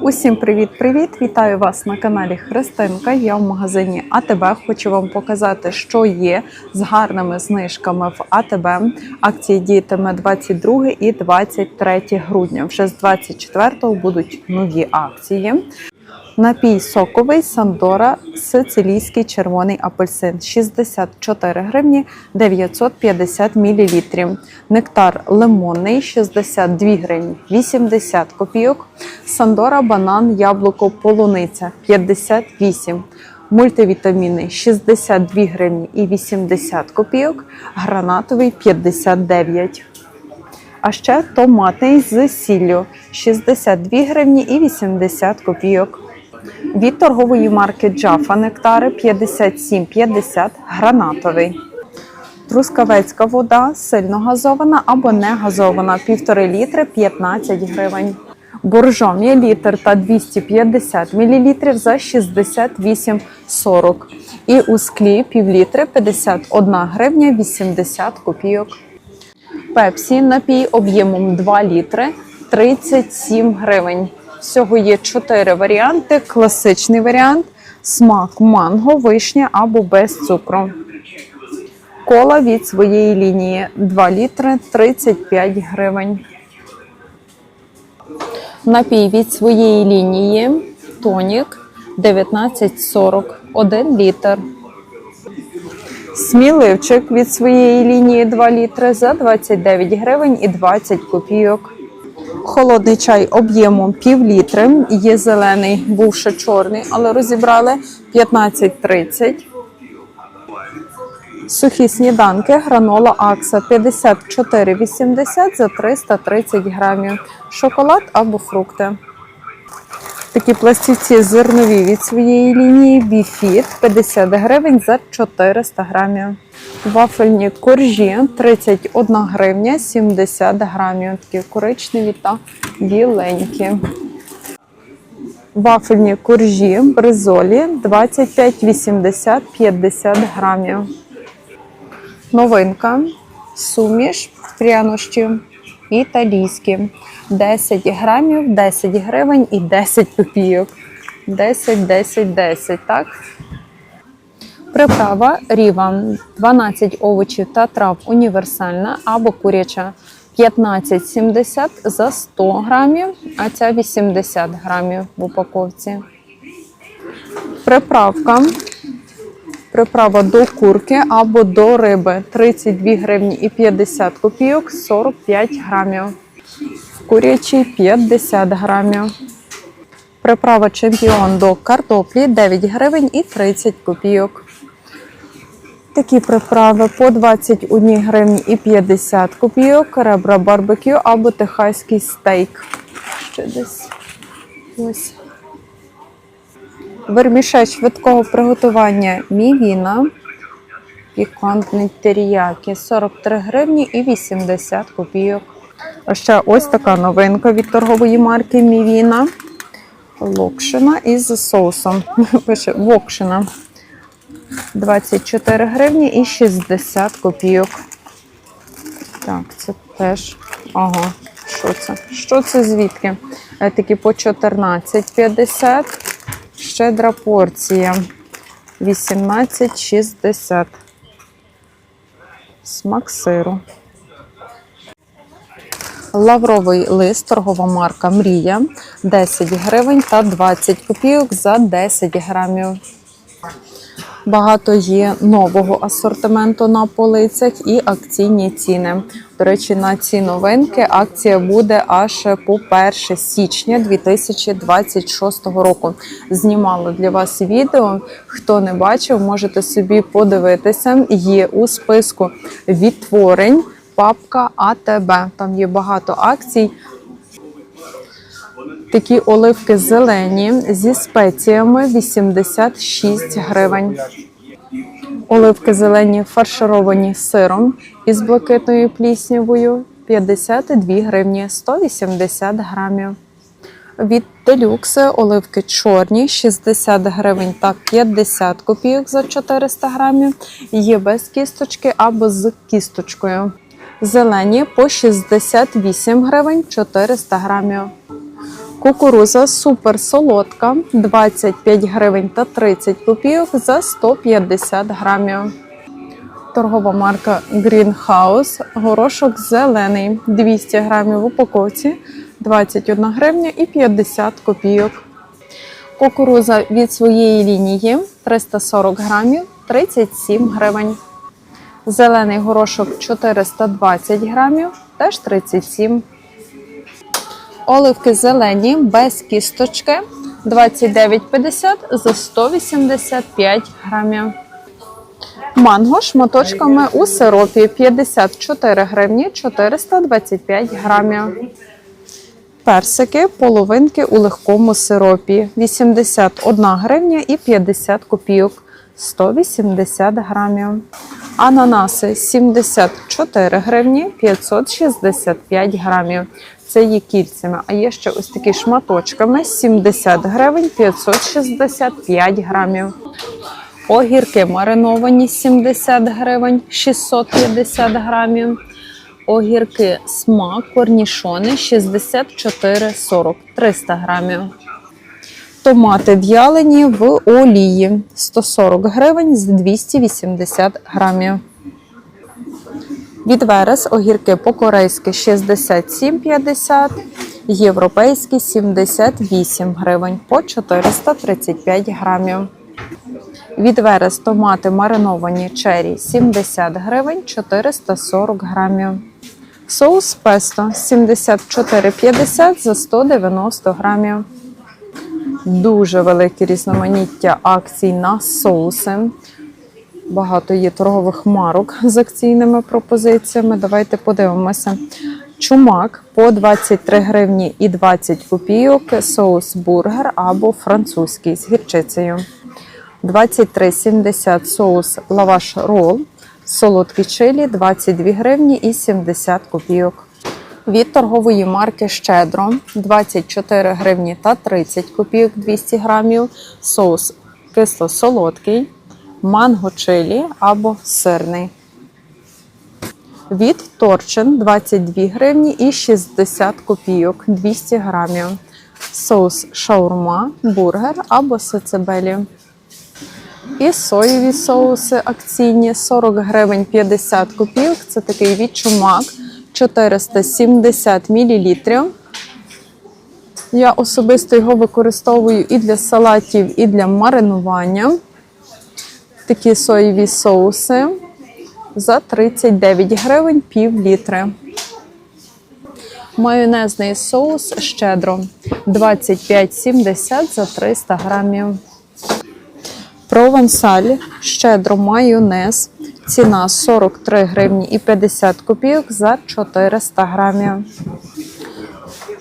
Усім привіт-привіт! Вітаю вас на каналі Христинка. Я в магазині АТБ. Хочу вам показати, що є з гарними знижками в АТБ. Акції діятиме 22 і 23 грудня. Вже з 24 будуть нові акції. Напій соковий Сандора сицилійський червоний апельсин 64 гривні 950 мл. Нектар лимонний 62 гривні 80 копійок. Сандора банан яблуко полуниця 58 Мультивітаміни 62 гривні і 80 копійок, гранатовий 59. А ще томатний з сіллю 62 гривні і 80 копійок. Від торгової марки Джафа нектари 57,50 гранатовий. Трускавецька вода сильно газована або не газована 1,5 літри 15 гривень. Боржомі літр та 250 мл за 68,40. І у склі півлітри 51 гривня 80 копійок. Пепсі напій об'ємом 2 літри 37 гривень. Всього є 4 варіанти. Класичний варіант, смак манго, вишня або без цукру. Кола від своєї лінії 2 літри 35 гривень. Напій від своєї лінії тонік 19,40 1 літр. Сміливчик від своєї лінії 2 літри за 29 гривень і 20 копійок. Холодний чай об'ємом пів літри. Є зелений, був ще чорний, але розібрали 15,30. Сухі сніданки, гранола Акса 54,80 за 330 грамів. Шоколад або фрукти. Такі пластівці зернові від своєї лінії Біфіт 50 гривень за 400 грамів. Вафельні коржі 31 гривня 70 грамів. Такі коричневі та біленькі. Вафельні коржі бризолі 25,80 50 грамів. Новинка. Суміш прянощі італійські. 10 грамів, 10 гривень і 10 копійок. 10, 10, 10, так? Приправа ріва 12 овочів та трав універсальна або куряча 15,70 за 100 грамів, а ця 80 грамів в упаковці. Приправка. Приправа до курки або до риби 32 гривні і 50 копійок 45 грамів. В курячій 50 грамів. Приправа чемпіон до картоплі 9 гривень і 30 копійок. Такі приправи по 21 гривні і 50 копійок, ребра барбекю або техаський стейк. Ще десь ось. Вермішель швидкого приготування мівіна. Пікантний теріякі 43 гривні і 80 копійок. А ще ось така новинка від торгової марки Мівіна. Локшина із соусом. Пише Вокшина. 24 гривні і 60 копійок. Так, це теж. Ага, що це? Що це звідки? Е, Такі по 14,50. Щедра порція. 18,60. Смак сиру. Лавровий лист, торгова марка Мрія 10 гривень та 20 копійок за 10 грамів. Багато є нового асортименту на полицях і акційні ціни. До речі, на ці новинки акція буде аж по 1 січня 2026 року. Знімала для вас відео. Хто не бачив, можете собі подивитися. Є у списку відтворень папка АТБ. Там є багато акцій. Такі оливки зелені зі спеціями 86 гривень. Оливки зелені фаршировані сиром із блакитною пліснявою 52 гривні 180 грамів. Від делюкси оливки чорні 60 гривень та 50 копійок за 400 грамів. Є без кісточки або з кісточкою. Зелені по 68 гривень 400 грамів. Кукуруза супер солодка 25 гривень та 30 копійок за 150 грамів. Торгова марка Greenhouse. Горошок зелений 200 грамів в упаковці 21 гривня і 50 копійок. Кукуруза від своєї лінії 340 грамів 37 гривень. Зелений горошок 420 грамів, теж 37. Оливки зелені без кісточки 29,50 за 185 грамів. Манго шматочками у сиропі 54 гривні 425 грамів. Персики половинки у легкому сиропі 81 гривня і 50 копійок 180 грамів. Ананаси 74 гривні 565 грамів. Це є кільцями. А є ще ось такі шматочками 70 гривень 565 грамів. Огірки мариновані 70 гривень 650 грамів. Огірки смак, корнішони 64,40 300 грамів. Томати в'ялені в олії 140 гривень з 280 грамів. Від верес огірки по-корейськи 67,50, європейські 78 гривень по 435 грамів. Від верес томати мариновані чері 70 гривень 440 грамів. Соус песто 74,50 за 190 грамів. Дуже велике різноманіття акцій на соуси. Багато є торгових марок з акційними пропозиціями. Давайте подивимося. Чумак по 23 гривні і 20 копійок, соус бургер або французький з гірчицею. 23,70 соус лаваш рол, солодкі чилі 22 гривні і 70 копійок. Від торгової марки Щедро 24 гривні та 30 копійок 200 грамів, соус кисло-солодкий, манго чилі або сирний. Від Торчин 22 гривні і 60 копійок 200 грамів. Соус шаурма, бургер або сацебелі. І соєві соуси акційні 40 гривень 50 копійок. Це такий відчумак 470 мл. Я особисто його використовую і для салатів, і для маринування. Такі соєві соуси за 39 гривень пів літри. Майонезний соус щедро 25,70 за 300 грамів. Провансаль, щедро майонез. Ціна 43 гривні і 50 копійок за 400 грамів.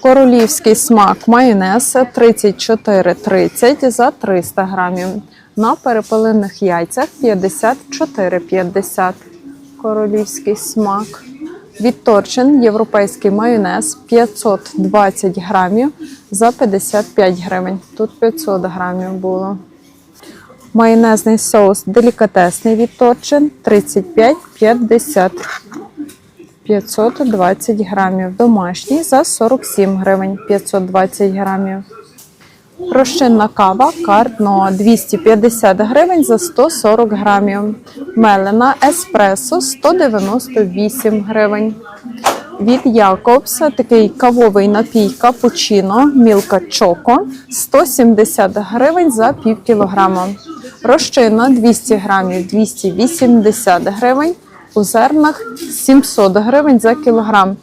Королівський смак майонез 34,30 за 300 грамів. На перепелених яйцях 54,50. Королівський смак. Відторчин європейський майонез 520 грамів за 55 гривень. Тут 500 грамів було. Майонезний соус делікатесний від Торчин 35,50. 520 грамів. Домашній за 47 гривень 520 грамів. Розчинна кава кардно 250 гривень за 140 грамів. Мелена еспресо 198 гривень. Від Якобса такий кавовий напій капучино Мілка Чоко 170 гривень за пів кілограма. Розчинна 200 грамів 280 гривень. У зернах 700 гривень за кілограм.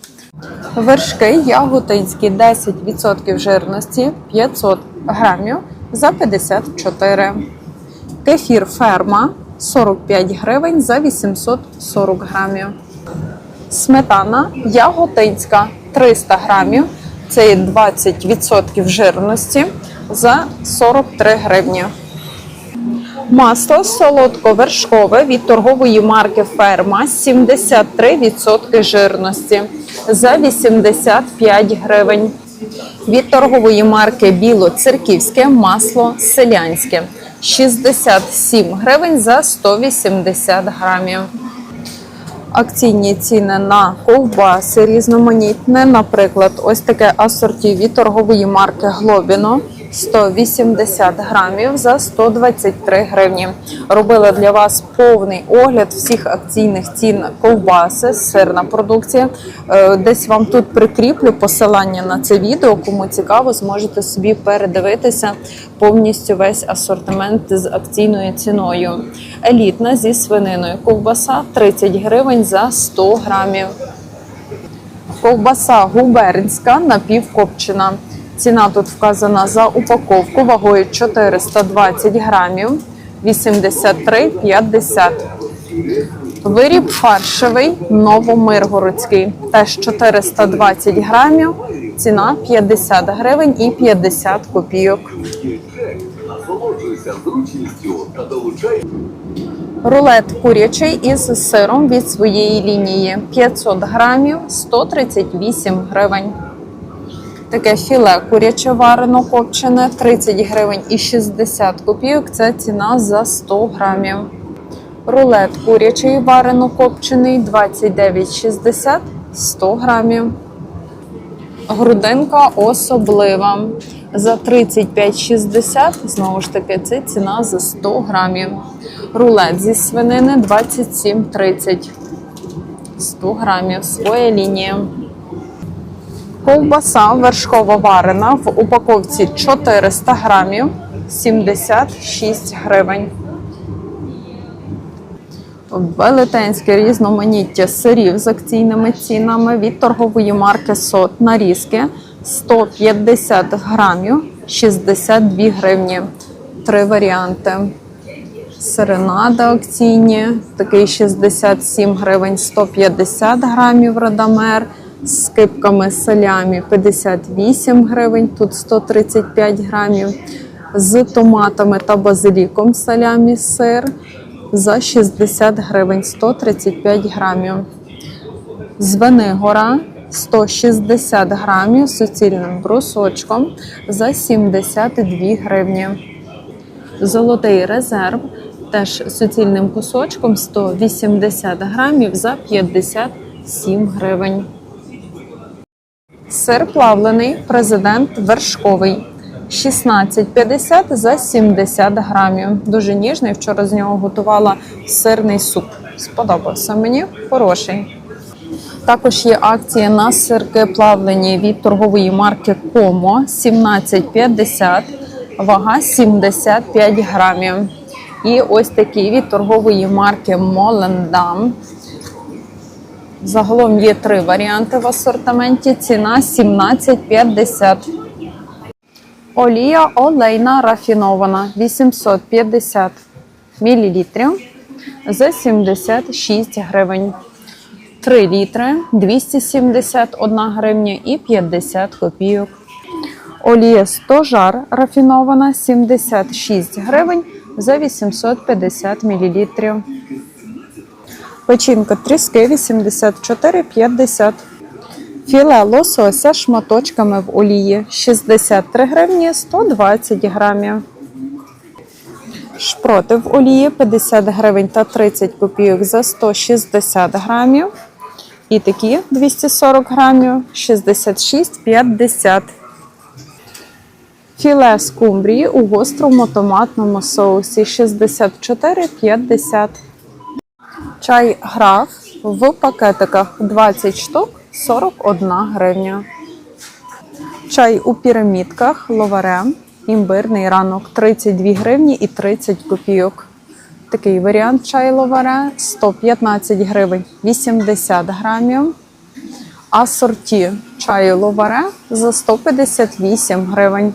Вершки яготинські 10% жирності 500 грамів за 54. Кефір ферма 45 гривень за 840 грамів. Сметана яготинська 300 грамів. Це є 20% жирності за 43 гривні. Масло солодковершкове від торгової марки Ферма 73% жирності за 85 гривень. Від торгової марки Білоцерківське масло селянське 67 гривень за 180 грамів. Акційні ціни на ковбаси різноманітне. Наприклад, ось таке асорті від торгової марки Глобіно 180 грамів за 123 гривні. Робила для вас повний огляд всіх акційних цін ковбаси, сирна продукція. Е, Десь вам тут прикріплю посилання на це відео. Кому цікаво, зможете собі передивитися повністю весь асортимент з акційною ціною. Елітна зі свининою ковбаса 30 гривень за 100 грамів. Ковбаса губернська напівкопчена. Ціна тут вказана за упаковку вагою 420 грамів 83,50. Виріб фаршевий новомиргородський. Теж 420 грамів. Ціна 50 гривень і 50 копійок. Рулет курячий із сиром від своєї лінії 500 грамів 138 гривень. Таке філе куряче варено копчене 30 гривень і 60 копійок. Це ціна за 100 грамів. Рулет курячий варено копчений 29,60 100 грамів. Грудинка особлива. За 35,60, знову ж таки, це ціна за 100 грамів. Рулет зі свинини 27,30. 100 грамів. Своя лінія. Ковбаса вершково варена в упаковці 400 грамів 76 гривень. Велетенське різноманіття сирів з акційними цінами від торгової марки сот нарізки 150 грамів 62 гривні. Три варіанти. Серенада акційні, такий 67 гривень 150 грамів радамер. З кипками салямі 58 гривень, тут 135 грамів. З томатами та базиліком салямі сир за 60 гривень 135 грамів. Звенигора 160 грамів з суцільним брусочком за 72 гривні. Золотий резерв теж суцільним кусочком 180 грамів за 57 гривень. Сир плавлений, президент вершковий. 16,50 за 70 грамів. Дуже ніжний. Вчора з нього готувала сирний суп. Сподобався мені хороший. Також є акція на сирки плавлені від торгової марки Комо 17,50, вага 75 грамів. І ось такі від торгової марки Молендам. Загалом є три варіанти в асортименті. Ціна 17,50. Олія олейна рафінована 850 мл за 76 гривень. 3 літри 271 гривня і 50 копійок. Олія стожар рафінована 76 гривень за 850 мл. Печінка тріски 84,50. Філе лосося шматочками в олії 63 гривні 120 грамів. Шпроти в олії 50 гривень та 30 копійок за 160 грамів. І такі 240 грамів 66,50. Філе скумбрії у гострому томатному соусі 64,50. Чай граф в пакетиках 20 штук 41 гривня. Чай у пірамідках ловаре. Імбирний ранок 32 гривні і 30 копійок. Такий варіант чай ловаре 115 гривень 80 грамів. А сорті чаю ловаре за 158 гривень.